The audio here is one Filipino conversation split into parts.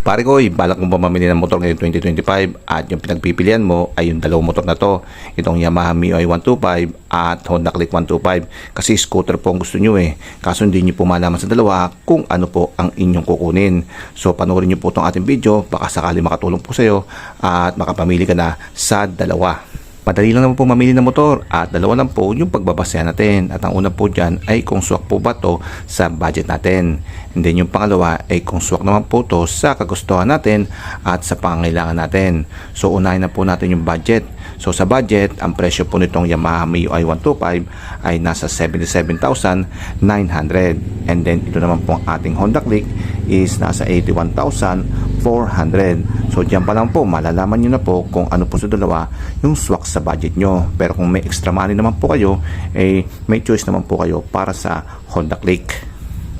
Pare ko, balak mo ba mamili ng motor ngayon 2025 at yung pinagpipilian mo ay yung dalawang motor na to. Itong Yamaha MIUI 125 at Honda Click 125 kasi scooter po ang gusto nyo eh. Kaso hindi nyo po malaman sa dalawa kung ano po ang inyong kukunin. So panoorin nyo po itong ating video baka sakali makatulong po sa iyo at makapamili ka na sa dalawa. Madali lang naman po mamili ng motor at dalawa lang po yung pagbabasya natin. At ang una po dyan ay kung swak po ba to sa budget natin. And then yung pangalawa ay kung swak naman po to sa kagustuhan natin at sa pangangailangan natin. So unahin na po natin yung budget. So sa budget, ang presyo po nitong Yamaha MIUI 125 ay nasa 77,900. And then ito naman po ang ating Honda Click is nasa 81,400. So diyan pa lang po, malalaman nyo na po kung ano po sa dalawa yung swak sa budget nyo. Pero kung may extra money naman po kayo, eh may choice naman po kayo para sa Honda Click.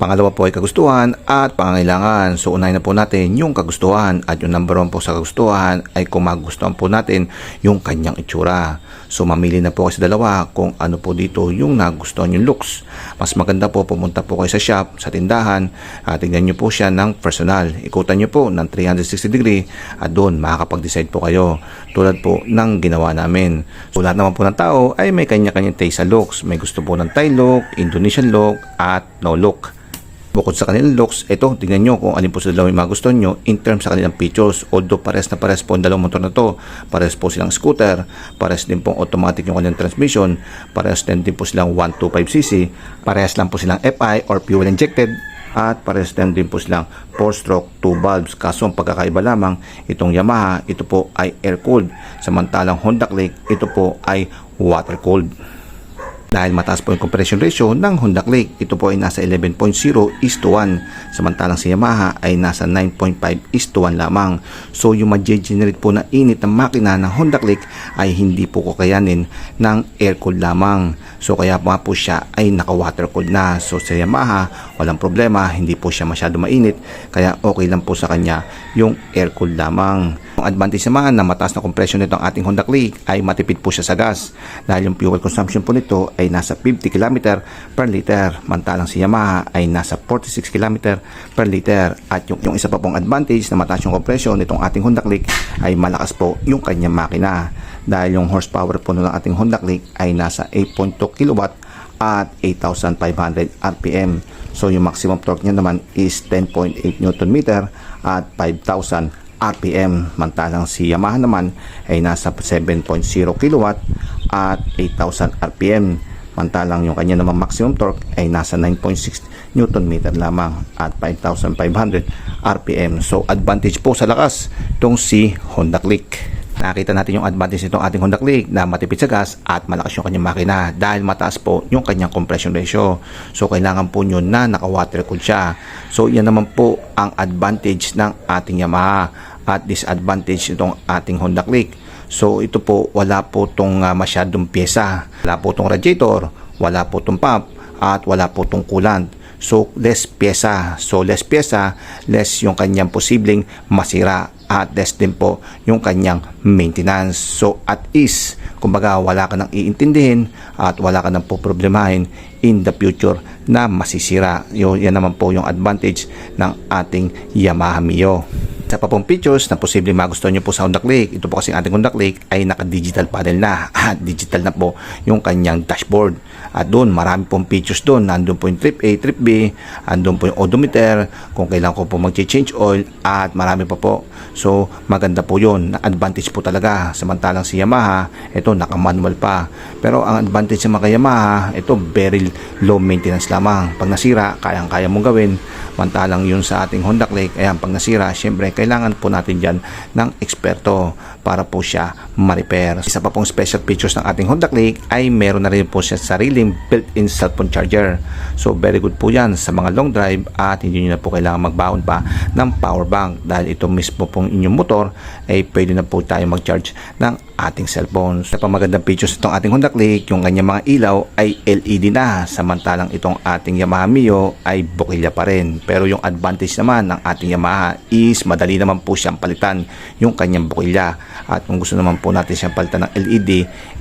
Pangalawa po ay kagustuhan at pangangailangan. So unahin na po natin yung kagustuhan at yung number one po sa kagustuhan ay kung magustuhan po natin yung kanyang itsura. So mamili na po kayo sa dalawa kung ano po dito yung nagustuhan yung looks. Mas maganda po pumunta po kayo sa shop, sa tindahan at tingnan nyo po siya ng personal. Ikutan nyo po ng 360 degree at doon makakapag-decide po kayo tulad po ng ginawa namin. So lahat naman po ng tao ay may kanya-kanyang taste sa looks. May gusto po ng Thai look, Indonesian look at no look. Bukod sa kanilang looks, ito, tingnan nyo kung alin po sa dalawang mga gusto nyo in terms sa kanilang features. Although pares na pares po ang dalawang motor na to, pares po silang scooter, pares din pong automatic yung kanilang transmission, pares din din po silang 125cc, pares lang po silang FI or fuel injected, at pares din din po silang 4-stroke 2 valves. Kaso ang pagkakaiba lamang, itong Yamaha, ito po ay air-cooled. Samantalang Honda Click, ito po ay water-cooled. Dahil mataas po yung compression ratio ng Honda Click, ito po ay nasa 11.0 is to 1. Samantalang si Yamaha ay nasa 9.5 is to 1 lamang. So yung ma-generate po na init ng makina ng Honda Click ay hindi po kakayanin ng air cooled lamang. So kaya pa po siya ay naka-water cooled na. So sa Yamaha, walang problema, hindi po siya masyado mainit. Kaya okay lang po sa kanya yung air cooled lamang. Ang advantage naman na mataas na compression nitong ating Honda Click ay matipid po siya sa gas. Dahil yung fuel consumption po nito ay nasa 50 km per liter. Mantalang si Yamaha ay nasa 46 km per liter. At yung, yung isa pa pong advantage na mataas yung compression nitong ating Honda Click ay malakas po yung kanyang makina. Dahil yung horsepower po ng ating Honda Click ay nasa 8.2 kW at 8,500 RPM. So yung maximum torque niya naman is 10.8 Nm at 5,000 RPM. Mantalang si Yamaha naman ay nasa 7.0 kW at 8,000 RPM. Mantalang yung kanya naman maximum torque ay nasa 9.6 Nm lamang at 5,500 RPM. So advantage po sa lakas itong si Honda Click. Nakita natin yung advantage nitong ating Honda Click na matipid sa gas at malakas yung kanyang makina dahil mataas po yung kanyang compression ratio. So kailangan po nyo na naka-water cooled siya. So yan naman po ang advantage ng ating Yamaha at disadvantage itong ating Honda Click. So ito po wala po tong uh, masyadong pyesa. Wala po tong radiator, wala po tong pump at wala po tong coolant. So less pyesa. So less pyesa, less yung kanyang posibleng masira at less din po yung kanyang maintenance. So at ease, kumbaga wala ka nang iintindihin at wala ka nang poproblemahin in the future na masisira. Yun, yan naman po yung advantage ng ating Yamaha Mio. Sa pa pong na posibleng magustuhan nyo po sa Honda Click, ito po kasi ating Honda Click ay naka-digital panel na at digital na po yung kanyang dashboard. At doon, marami pong features doon. Nandun po yung trip A, trip B, andun po yung odometer, kung kailan ko po mag-change oil, at marami pa po. So, maganda po yun. Advantage po talaga. Samantalang si Yamaha, ito, naka-manual pa. Pero ang advantage sa mga Yamaha, ito, very low maintenance lamang. Pag nasira, kayang-kaya mong gawin. Mantalang yun sa ating Honda Click, ayan, pag nasira, syempre, kailangan po natin dyan ng eksperto para po siya ma-repair. Isa pa pong special features ng ating Honda Click ay meron na rin po siya sariling built-in cellphone charger. So very good po yan sa mga long drive at hindi nyo na po kailangan magbaon pa ng power bank dahil ito mismo pong inyong motor ay pwede na po tayo mag-charge ng ating cellphone. Sa pamagandang features itong ating Honda Click, yung kanyang mga ilaw ay LED na samantalang itong ating Yamaha Mio ay bukilya pa rin. Pero yung advantage naman ng ating Yamaha is madali naman po siyang palitan yung kanyang bukilya. At kung gusto naman po natin siyang palitan ng LED,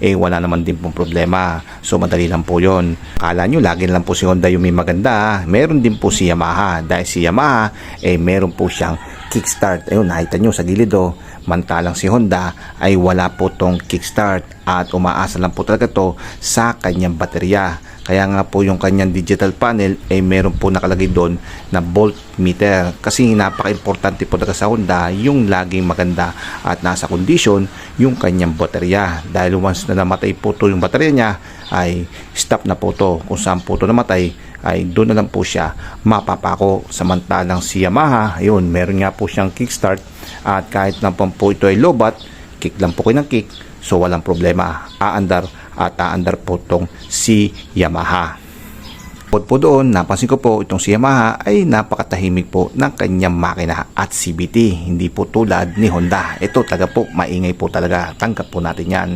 eh wala naman din pong problema. So madali lang po yon. Kala nyo, lagi lang po si Honda yung may maganda. Meron din po si Yamaha. Dahil si Yamaha, eh meron po siyang kickstart. Ayun, nakita nyo sa gilid oh. Mantalang si Honda ay wala po tong kickstart at umaasa lang po talaga to sa kanyang baterya. Kaya nga po yung kanyang digital panel ay meron po nakalagay doon na voltmeter. Kasi napaka-importante po talaga sa Honda yung laging maganda at nasa kondisyon yung kanyang baterya. Dahil once na namatay po to yung baterya niya ay stop na po to. Kung saan po to namatay ay doon na lang po siya mapapako. Samantalang si Yamaha, ayun, meron nga po siyang kickstart at kahit na po ito ay lobat, kick lang po kayo ng kick, so walang problema. Aandar at aandar po tong si Yamaha. Bukod po doon, napansin ko po itong si Yamaha ay napakatahimik po ng kanyang makina at CBT. Hindi po tulad ni Honda. Ito talaga po, maingay po talaga. Tanggap po natin yan.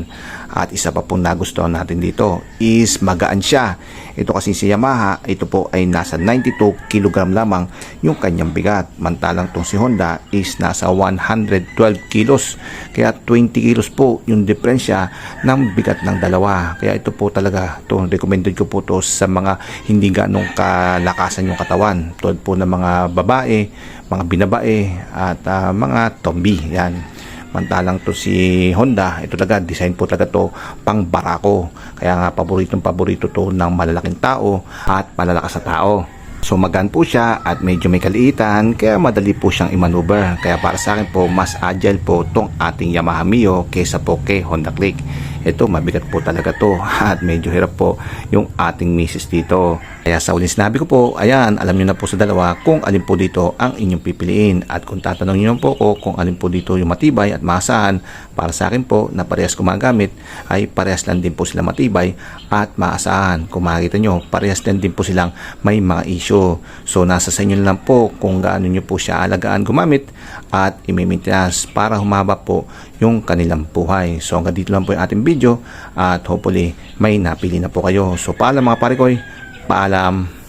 At isa pa po nagustuhan natin dito is magaan siya. Ito kasi si Yamaha, ito po ay nasa 92 kg lamang yung kanyang bigat. Mantalang tong si Honda is nasa 112 kilos. Kaya 20 kilos po yung diferensya ng bigat ng dalawa. Kaya ito po talaga, to recommended ko po to sa mga hindi ganong kalakasan yung katawan. Tulad po ng mga babae, mga binabae at ah, mga tombi. Yan. Mantalang to si Honda, ito talaga, design po talaga to pang barako. Kaya nga paboritong paborito to ng malalaking tao at malalakas sa tao. So magaan po siya at medyo may kaliitan kaya madali po siyang i-maneuver. Kaya para sa akin po mas agile po tong ating Yamaha Mio kaysa po kay Honda Click. Ito mabigat po talaga to at medyo hirap po yung ating misis dito. Kaya sa uling sinabi ko po, ayan, alam niyo na po sa dalawa kung alin po dito ang inyong pipiliin. At kung tatanungin niyo po ko kung alin po dito yung matibay at maasahan, para sa akin po na parehas gumagamit ay parehas lang din po sila matibay at maasahan. Kung makikita nyo, parehas lang din po silang may mga issue. So nasa sa inyo lang po kung gaano nyo po siya alagaan gumamit at i-maintenance para humaba po yung kanilang buhay. So hanggang dito lang po yung ating video at hopefully may napili na po kayo. So paalam mga pare koy, paalam.